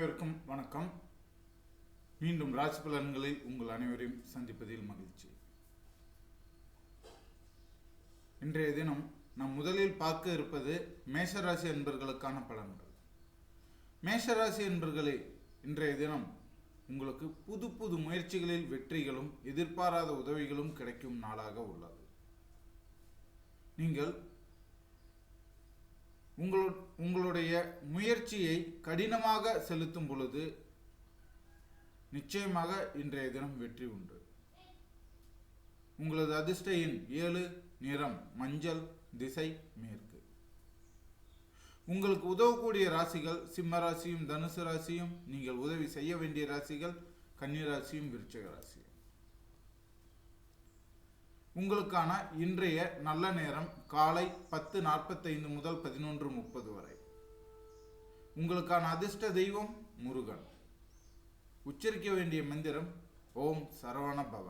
அனைவருக்கும் வணக்கம். மீண்டும் ராசி பலன்களில் உங்கள் அனைவரையும் சந்திப்பதில் மகிழ்ச்சி. இன்றைய தினம் நாம் முதலில் பார்க்க இருப்பது மேஷராசி என்பர்களுக்கான பலன்கள். மேஷராசி என்பர்களே இன்றைய தினம் உங்களுக்கு புது புது முயற்சிகளில் வெற்றிகளும் எதிர்பாராத உதவிகளும் கிடைக்கும் நாளாக உள்ளது. நீங்கள் உங்களு உங்களுடைய முயற்சியை கடினமாக செலுத்தும் பொழுது நிச்சயமாக இன்றைய தினம் வெற்றி உண்டு. உங்களது அதிர்ஷ்ட எண் ஏழு நிறம் மஞ்சள் திசை மேற்கு. உங்களுக்கு உதவக்கூடிய ராசிகள் சிம்ம ராசியும் தனுசு ராசியும் நீங்கள் உதவி செய்ய வேண்டிய ராசிகள் கன்னிராசியும் விருச்சக ராசியும். உங்களுக்கான இன்றைய நல்ல நேரம் காலை பத்து நாற்பத்தைந்து முதல் பதினொன்று முப்பது வரை. உங்களுக்கான அதிர்ஷ்ட தெய்வம் முருகன். உச்சரிக்க வேண்டிய மந்திரம் ஓம் சரவண பவ.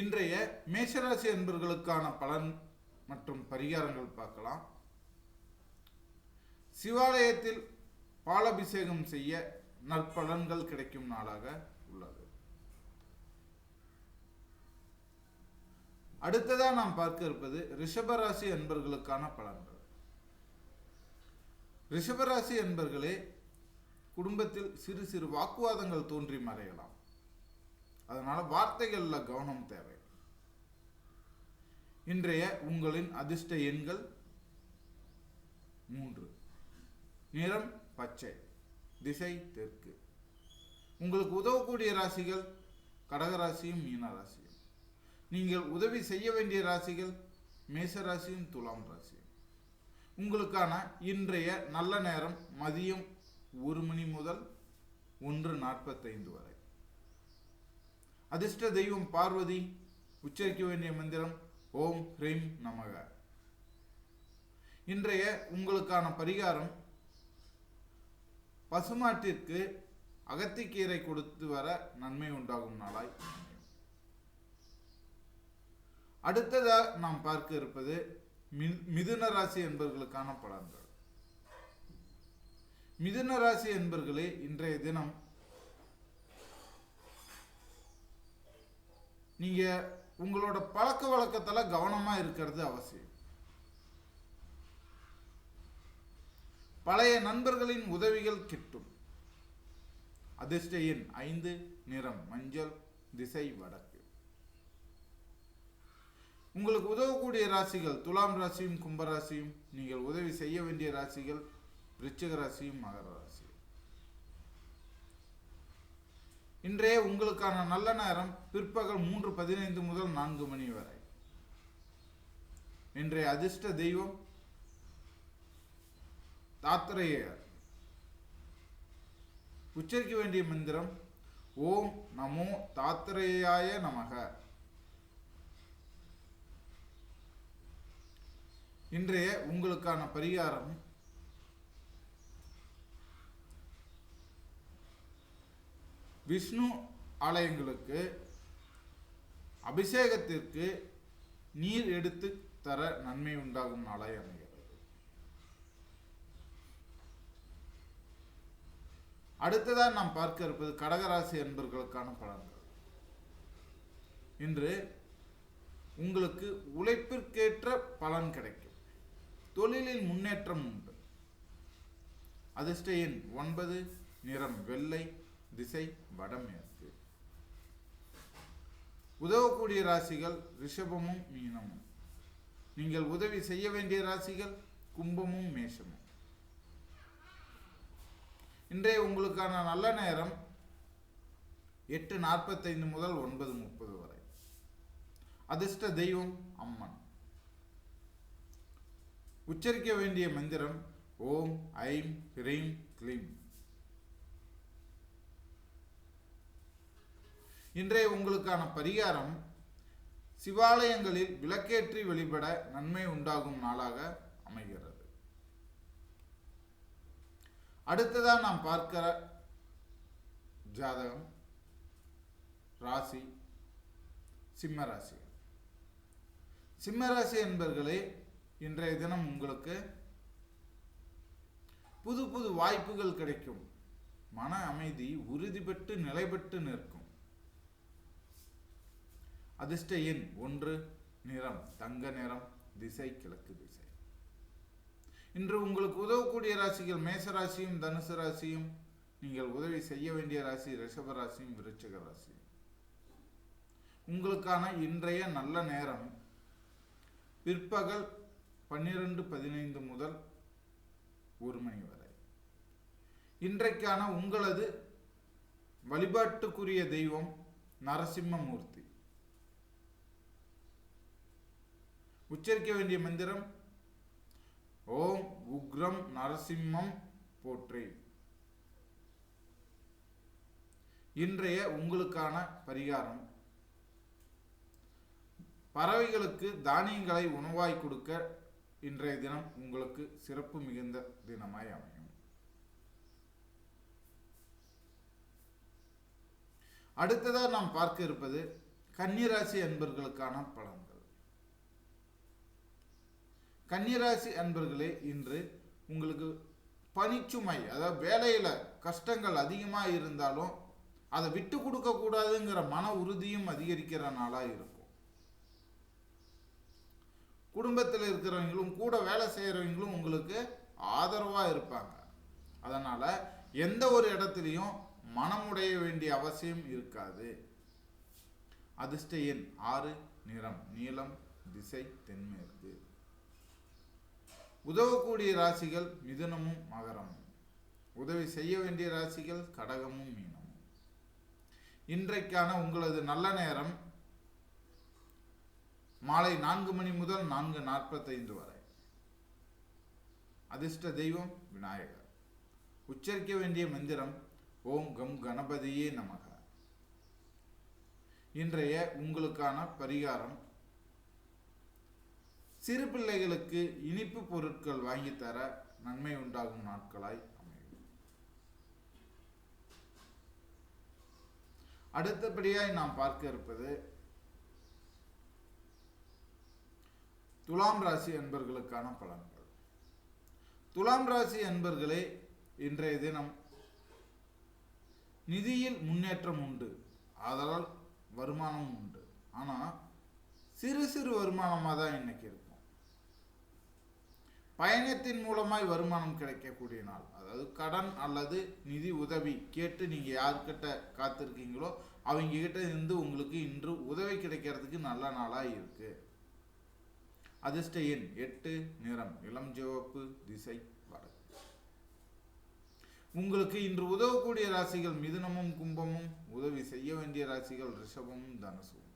இன்றைய மேஷராசி என்பர்களுக்கான பலன் மற்றும் பரிகாரங்கள் பார்க்கலாம். சிவாலயத்தில் பாலபிஷேகம் செய்ய நற்பலன்கள் கிடைக்கும் நாளாக உள்ளது. அடுத்ததாக நாம் பார்க்க இருப்பது ரிஷபராசி என்பர்களுக்கான பலன்கள். ரிஷபராசி என்பர்களே குடும்பத்தில் சிறு சிறு வாக்குவாதங்கள் தோன்றி மறையலாம். அதனால் வார்த்தைகளில் கவனம் தேவை. இன்றைய உங்களின் அதிர்ஷ்ட எண்கள் மூன்று. நிறம் பச்சை திசை தெற்கு. உங்களுக்கு உதவக்கூடிய ராசிகள் கடகராசியும் மீன நீங்கள் உதவி செய்ய வேண்டிய ராசிகள் மேச ராசியும் துலாம் ராசியும். உங்களுக்கான இன்றைய நல்ல நேரம் மதியம் ஒரு மணி முதல் ஒன்று நாற்பத்தைந்து வரை. அதிர்ஷ்ட தெய்வம் பார்வதி உச்சரிக்க வேண்டிய மந்திரம் ஓம் ஹ்ரீம் நமக. இன்றைய உங்களுக்கான பரிகாரம் பசுமாட்டிற்கு அகத்திக்கீரை கொடுத்து வர நன்மை உண்டாகும் நாளாய். அடுத்ததாக நாம் பார்க்க இருப்பது மி- மிதுன ராசி என்பவர்களுக்கான பலன்கள். மிதுன ராசி என்பர்களே இன்றைய தினம் நீங்க உங்களோட பழக்க வழக்கத்தில் கவனமா இருக்கிறது அவசியம். பழைய நண்பர்களின் உதவிகள் கிட்டும். அதிர்ஷ்ட எண் ஐந்து நிறம் மஞ்சள் திசை வடக்கு. உங்களுக்கு உதவக்கூடிய ராசிகள் துலாம் ராசியும் கும்பராசியும் நீங்கள் உதவி செய்ய வேண்டிய ராசிகள் விருச்சிக ராசியும் மகர ராசி இன்றைய உங்களுக்கான நல்ல நேரம் பிற்பகல் மூன்று பதினைந்து முதல் நான்கு மணி வரை. இன்றைய அதிர்ஷ்ட தெய்வம் தாத்திரேயர். உச்சரிக்க வேண்டிய மந்திரம் ஓம் நமோ தாத்திரேயாய நமக. இன்றைய உங்களுக்கான பரிகாரம். விஷ்ணு ஆலயங்களுக்கு அபிஷேகத்திற்கு நீர் எடுத்து தர நன்மை உண்டாகும் நாளாய் அமைகிறது. அடுத்ததா நாம் பார்க்க இருப்பது கடகராசி என்பர்களுக்கான பலன்கள். இன்று உங்களுக்கு உழைப்பிற்கேற்ற பலன் கிடைக்கும். தொழிலில் முன்னேற்றம் உண்டு. அதிர்ஷ்ட எண் ஒன்பது நிறம் வெள்ளை திசை வடமேற்கு உதவக்கூடிய ராசிகள் ரிஷபமும் மீனமும். நீங்கள் உதவி செய்ய வேண்டிய ராசிகள் கும்பமும் மேஷமும். இன்றைய உங்களுக்கான நல்ல நேரம் எட்டு நாற்பத்தைந்து முதல் ஒன்பது முப்பது வரை. அதிர்ஷ்ட தெய்வம் அம்மன். உச்சரிக்க வேண்டிய மந்திரம் ஓம் ஐம் ஹ்ரீம் கிளீம். இன்றைய உங்களுக்கான பரிகாரம் சிவாலயங்களில் விளக்கேற்றி வெளிப்பட நன்மை உண்டாகும் நாளாக அமைகிறது. அடுத்ததாக நாம் பார்க்கிற ஜாதகம் ராசி சிம்ம ராசி. சிம்ம ராசி என்பர்களே இன்றைய தினம் உங்களுக்கு புது புது வாய்ப்புகள் கிடைக்கும். மன அமைதி உறுதி பெற்று நிலை பெற்று நிற்கும். அதிர்ஷ்ட எண் ஒன்று நிறம் தங்க நிறம் திசை கிழக்கு திசை. இன்று உங்களுக்கு உதவக்கூடிய ராசிகள் மேச ராசியும் தனுசு ராசியும் நீங்கள் உதவி செய்ய வேண்டிய ராசி ரிஷப ராசியும் விருச்சக ராசியும். உங்களுக்கான இன்றைய நல்ல நேரம். பிற்பகல் பன்னிரண்டு பதினைந்து முதல் ஒரு மணி வரை. இன்றைக்கான உங்களது வழிபாட்டுக்குரிய தெய்வம் நரசிம்மமூர்த்தி. உச்சரிக்க வேண்டிய மந்திரம் ஓம் உக்ரம் நரசிம்மம் போற்றி. இன்றைய உங்களுக்கான பரிகாரம் பறவைகளுக்கு தானியங்களை உணவாய் கொடுக்க இன்றைய தினம் உங்களுக்கு சிறப்பு மிகுந்த தினமாய் அமையும். அடுத்ததாக நாம் பார்க்க இருப்பது கன்னிராசி அன்பர்களுக்கான பலன்கள். கன்னிராசி அன்பர்களே இன்று உங்களுக்கு பணிச்சுமை அதாவது வேலையில் கஷ்டங்கள் அதிகமாக இருந்தாலும் அதை விட்டு கொடுக்கக்கூடாதுங்கிற மன உறுதியும் அதிகரிக்கிற நாளாக இருக்கும். குடும்பத்தில் இருக்கிறவங்களும் கூட வேலை செய்கிறவங்களும் உங்களுக்கு ஆதரவாக இருப்பாங்க. அதனால் எந்த ஒரு இடத்துலையும் மனமுடைய வேண்டிய அவசியம் இருக்காது. அதிர்ஷ்ட எண் ஆறு நிறம் நீளம் திசை தென்மேற்கு. உதவக்கூடிய ராசிகள் மிதுனமும் மகரமும். உதவி செய்ய வேண்டிய ராசிகள் கடகமும் மீனமும். இன்றைக்கான உங்களது நல்ல நேரம் மாலை நான்கு மணி முதல் நான்கு நாற்பத்தைந்து வரை. அதிர்ஷ்ட தெய்வம் விநாயகர். உச்சரிக்க வேண்டிய மந்திரம் ஓம் கம் கணபதியே நமக. இன்றைய உங்களுக்கான பரிகாரம் சிறு பிள்ளைகளுக்கு இனிப்பு பொருட்கள் வாங்கித்தர தர நன்மை உண்டாகும் நாட்களாய் அமையும். அடுத்தபடியாய் நாம் பார்க்க இருப்பது துலாம் ராசி என்பர்களுக்கான பலன்கள். துலாம் ராசி என்பர்களே இன்றைய தினம் நிதியில் முன்னேற்றம் உண்டு. அதனால் வருமானம் உண்டு. ஆனால் சிறு சிறு வருமானமாக தான் இன்னைக்கு இருக்கும். பயணத்தின் மூலமாய் வருமானம் கிடைக்கக்கூடிய நாள். அதாவது கடன் அல்லது நிதி உதவி கேட்டு நீங்கள் யார்கிட்ட காத்திருக்கீங்களோ அவங்க கிட்ட இருந்து உங்களுக்கு இன்று உதவி கிடைக்கிறதுக்கு நல்ல நாளாக இருக்கு. அதிர்ஷ்ட எண் எட்டு நிறம் இளம் சிவப்பு திசை வடக்கு உங்களுக்கு இன்று உதவக்கூடிய ராசிகள் மிதுனமும் கும்பமும் உதவி செய்ய வேண்டிய ராசிகள் ரிஷபமும் தனுசும்.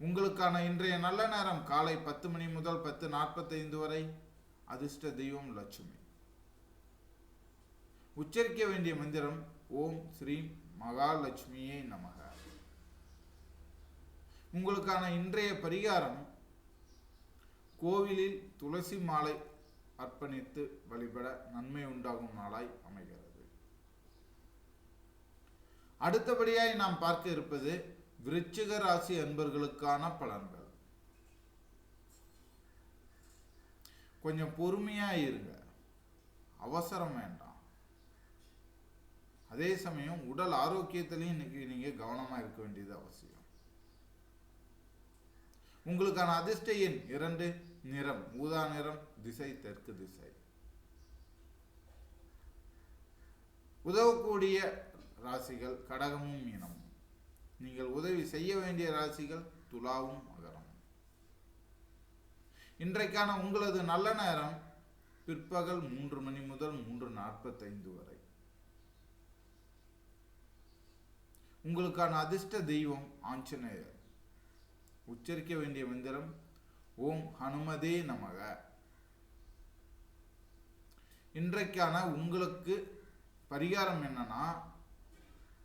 உங்களுக்கான இன்றைய நல்ல நேரம் காலை பத்து மணி முதல் பத்து நாற்பத்தைந்து வரை அதிர்ஷ்ட தெய்வம் லட்சுமி. உச்சரிக்க வேண்டிய மந்திரம் ஓம் ஸ்ரீ மகாலட்சுமியே நமக உங்களுக்கான இன்றைய பரிகாரம் கோவிலில் துளசி மாலை அர்ப்பணித்து வழிபட நன்மை உண்டாகும் நாளாய் அமைகிறது. அடுத்தபடியாய் நாம் பார்க்க இருப்பது விருச்சிக ராசி அன்பர்களுக்கான பலன்கள். கொஞ்சம் பொறுமையாக இருங்க. அவசரம் வேண்டாம். அதே சமயம் உடல் ஆரோக்கியத்திலையும் இன்னைக்கு நீங்கள் கவனமாக இருக்க வேண்டியது அவசியம். உங்களுக்கான அதிர்ஷ்ட எண் இரண்டு நிறம். ஊதா நிறம் திசை தெற்கு திசை. உதவக்கூடிய ராசிகள் கடகமும் மீனமும். நீங்கள் உதவி செய்ய வேண்டிய ராசிகள் துலாவும் மகரம் இன்றைக்கான உங்களது நல்ல நேரம் பிற்பகல் மூன்று மணி முதல் மூன்று நாற்பத்தைந்து வரை. உங்களுக்கான அதிர்ஷ்ட தெய்வம் ஆஞ்சநேயர். உச்சரிக்க வேண்டிய மந்திரம் ஓம் ஹனுமதே நமக. இன்றைக்கான உங்களுக்கு பரிகாரம் என்னன்னா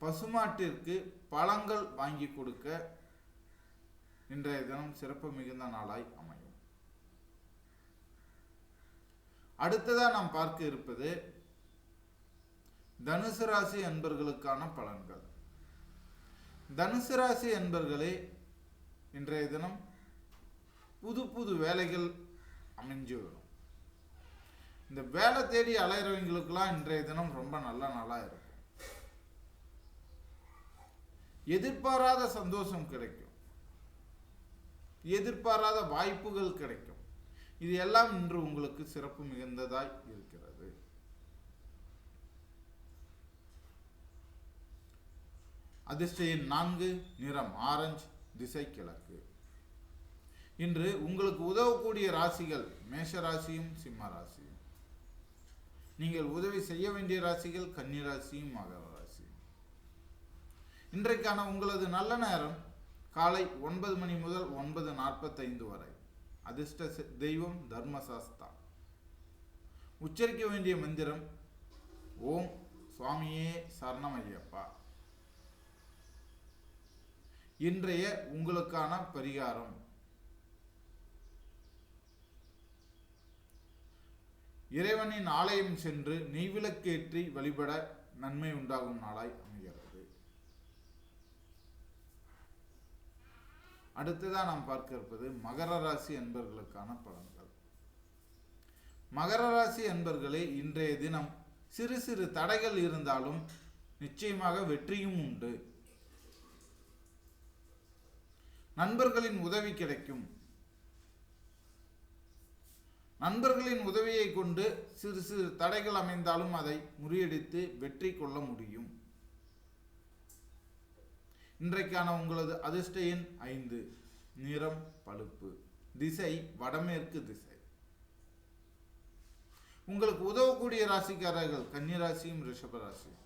பசுமாட்டிற்கு பழங்கள் வாங்கி கொடுக்க இன்றைய தினம் சிறப்பு மிகுந்த நாளாய் அமையும். அடுத்ததாக நாம் பார்க்க இருப்பது தனுசு ராசி என்பர்களுக்கான பலன்கள். தனுசு ராசி என்பர்களே இன்றைய தினம் புது புது வேலைகள் அமைஞ்சு வரும். இந்த வேலை தேடி அலையிறவங்களுக்கெல்லாம் இன்றைய தினம் ரொம்ப நல்ல நாளாக இருக்கும். எதிர்பாராத சந்தோஷம் கிடைக்கும். எதிர்பாராத வாய்ப்புகள் கிடைக்கும். இது எல்லாம் இன்று உங்களுக்கு சிறப்பு மிகுந்ததாய் இருக்கிறது. அதிர்ஷ்ட எண் நான்கு நிறம் ஆரஞ்சு. திசை கிழக்கு இன்று உங்களுக்கு உதவக்கூடிய ராசிகள் மேஷ ராசியும் சிம்ம ராசியும். நீங்கள் உதவி செய்ய வேண்டிய ராசிகள் கன்னி ராசியும் மகர ராசியும். இன்றைக்கான உங்களது நல்ல நேரம் காலை ஒன்பது மணி முதல் ஒன்பது நாற்பத்தைந்து வரை. அதிர்ஷ்ட தெய்வம் தர்மசாஸ்தா உச்சரிக்க வேண்டிய மந்திரம் ஓம் சுவாமியே சரணம் ஐயப்பா இன்றைய உங்களுக்கான பரிகாரம். இறைவனின் ஆலயம் சென்று நெய்விளக்கேற்றி வழிபட நன்மை உண்டாகும் நாளாய் அமைகிறது. அடுத்ததா நாம் பார்க்க இருப்பது மகர ராசி அன்பர்களுக்கான பலன்கள். மகர ராசி அன்பர்களே இன்றைய தினம் சிறு சிறு தடைகள் இருந்தாலும் நிச்சயமாக வெற்றியும் உண்டு. நண்பர்களின் உதவி கிடைக்கும். நண்பர்களின் உதவியை கொண்டு சிறு சிறு தடைகள் அமைந்தாலும் அதை முறியடித்து வெற்றி கொள்ள முடியும். இன்றைக்கான உங்களது அதிர்ஷ்ட எண் ஐந்து. நிறம் பழுப்பு. திசை வடமேற்கு திசை. உங்களுக்கு உதவக்கூடிய ராசிக்காரர்கள் கன்னிராசியும் ராசியும்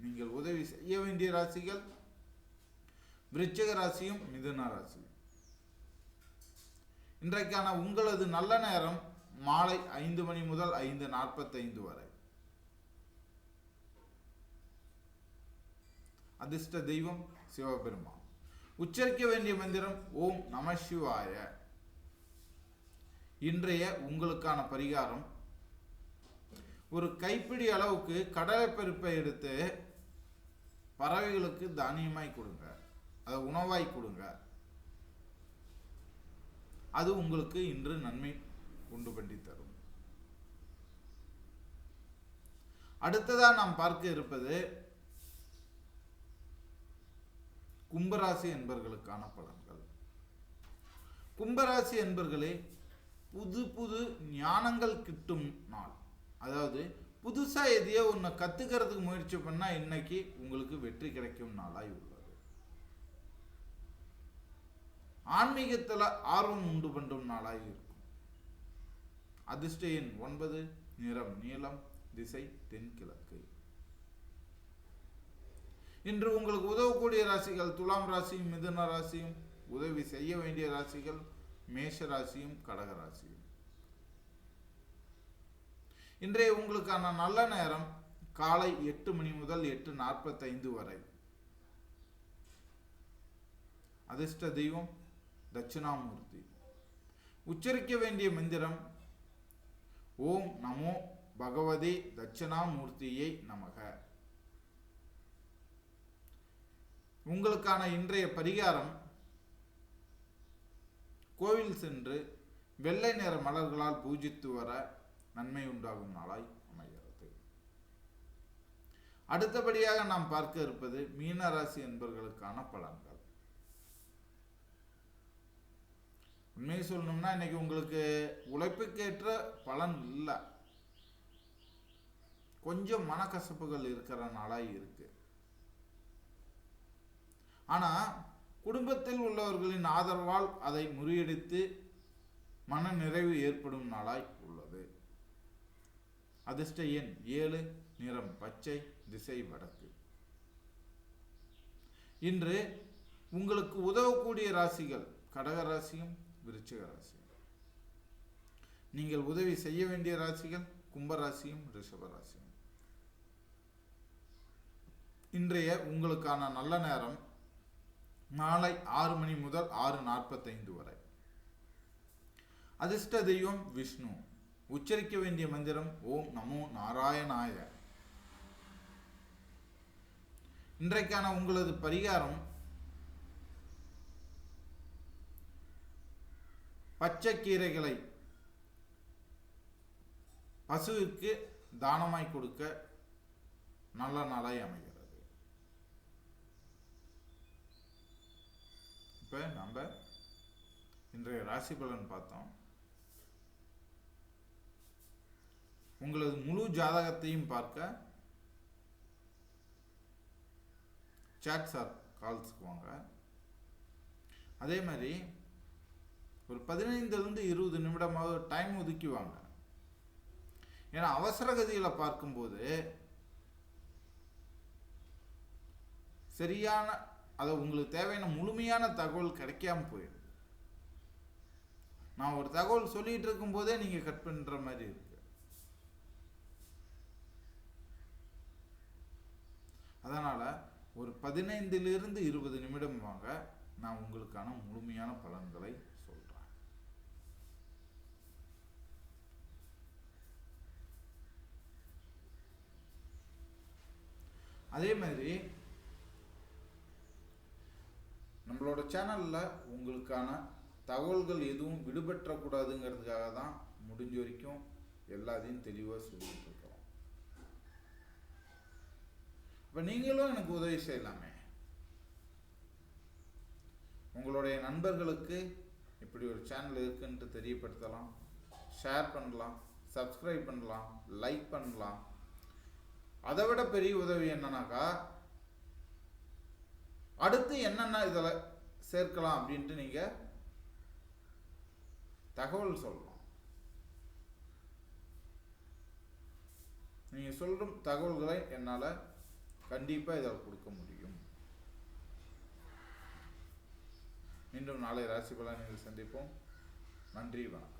நீங்கள் உதவி செய்ய வேண்டிய ராசிகள் விருச்சிக ராசியும் மிதுன ராசியும் இன்றைக்கான உங்களது நல்ல நேரம் மாலை ஐந்து மணி முதல் ஐந்து நாற்பத்தைந்து வரை. அதிர்ஷ்ட தெய்வம் சிவபெருமான். உச்சரிக்க வேண்டிய மந்திரம் ஓம் நம சிவாய. இன்றைய உங்களுக்கான பரிகாரம் ஒரு கைப்பிடி அளவுக்கு கடலைப்பருப்பை எடுத்து பறவைகளுக்கு தானியமாய் கொடுங்க. அதை உணவாய் கொடுங்க. அது உங்களுக்கு இன்று நன்மை உண்டு பண்ணி தரும். அடுத்ததாக நாம் பார்க்க இருப்பது கும்பராசி என்பர்களுக்கான பலன்கள். கும்பராசி என்பர்களே புது புது ஞானங்கள் கிட்டும் நாள். அதாவது புதுசாக எதையோ ஒன்று கற்றுக்கிறதுக்கு முயற்சி பண்ணால் இன்னைக்கு உங்களுக்கு வெற்றி கிடைக்கும் நாளாய் உள்ளது. ஆன்மீகத்தில் ஆர்வம் உண்டு பண்ணும் நாளாக இருக்கும். அதிர்ஷ்ட எண் ஒன்பது நிறம் நீளம் திசை தென்கிழக்கு. இன்று உங்களுக்கு உதவக்கூடிய ராசிகள் துலாம் ராசியும் மிதுன ராசியும் உதவி செய்ய வேண்டிய ராசிகள் மேஷ ராசியும் கடக ராசியும். இன்றைய உங்களுக்கான நல்ல நேரம் காலை எட்டு மணி முதல் எட்டு நாற்பத்தைந்து வரை. அதிர்ஷ்ட தெய்வம் தட்சிணாமூர்த்தி. உச்சரிக்க வேண்டிய மந்திரம் ஓம் நமோ பகவதி தட்சிணாமூர்த்தியை நமக. உங்களுக்கான இன்றைய பரிகாரம் கோவில் சென்று வெள்ளை நிற மலர்களால் பூஜித்து வர நன்மை உண்டாகும் நாளாய் அமைகிறது. அடுத்தபடியாக நாம் பார்க்க இருப்பது மீன ராசி என்பவர்களுக்கான பலன்கள். உண்மையை சொல்லணும்னா இன்னைக்கு உங்களுக்கு உழைப்புக்கேற்ற பலன் இல்லை. கொஞ்சம் மனக்கசப்புகள் இருக்கிற நாளாய் இருக்கு. ஆனால் குடும்பத்தில் உள்ளவர்களின் ஆதரவால் அதை முறியடித்து மன நிறைவு ஏற்படும் நாளாய் உள்ளது. அதிர்ஷ்ட எண் ஏழு நிறம் பச்சை திசை வடக்கு. இன்று உங்களுக்கு உதவக்கூடிய ராசிகள் கடக ராசியும் விருச்சிக ராசி நீங்கள் உதவி செய்ய வேண்டிய ராசிகள் கும்பராசியும் ரிஷபராசியும். இன்றைய உங்களுக்கான நல்ல நேரம் நாளை ஆறு மணி முதல் ஆறு நாற்பத்தைந்து வரை. அதிர்ஷ்ட தெய்வம் விஷ்ணு. உச்சரிக்க வேண்டிய மந்திரம் ஓம் நமோ நாராயணாய. இன்றைக்கான உங்களது பரிகாரம் பச்சை கீரைகளை பசுவிற்கு தானமாய் கொடுக்க நல்ல நாளாய் அமைகிறது. இப்போ நம்ம இன்றைய ராசி பலன் பார்த்தோம். உங்களது முழு ஜாதகத்தையும் பார்க்க சாட்ஸ் சார் கால்ஸ்க்கு வாங்க. அதே மாதிரி ஒரு பதினைந்துலேருந்து இருபது நிமிடமாவது டைம் ஒதுக்கி வாங்க ஏன்னா அவசர கதியில் பார்க்கும்போது சரியான அதை உங்களுக்கு தேவையான முழுமையான தகவல் கிடைக்காம போயிடுது நான் ஒரு தகவல் சொல்லிட்டு இருக்கும்போதே நீங்கள் கட் பண்ணுற மாதிரி இருக்கு. அதனால் ஒரு பதினைந்திலிருந்து இருபது நிமிடம் வாங்க நான் உங்களுக்கான முழுமையான பலன்களை அதே மாதிரி நம்மளோட சேனலில் உங்களுக்கான தகவல்கள் எதுவும் விடுபற்றக்கூடாதுங்கிறதுக்காக தான் முடிஞ்ச வரைக்கும் எல்லாத்தையும் தெளிவாக சொல்லிட்டு இருக்கிறோம். இப்போ நீங்களும் எனக்கு உதவி செய்யலாமே. உங்களுடைய நண்பர்களுக்கு இப்படி ஒரு சேனல் இருக்குன்ட்டு தெரியப்படுத்தலாம். ஷேர் பண்ணலாம். சப்ஸ்கிரைப் பண்ணலாம். லைக் பண்ணலாம். அதை விட பெரிய உதவி என்னன்னாக்கா அடுத்து என்னென்ன இதில் சேர்க்கலாம் அப்படின்ட்டு நீங்கள் தகவல் சொல்லலாம் நீங்கள் சொல்லும் தகவல்களை என்னால் கண்டிப்பாக இதில் கொடுக்க முடியும். மீண்டும் நாளை ராசி பலன்கள் சந்திப்போம். நன்றி வணக்கம்.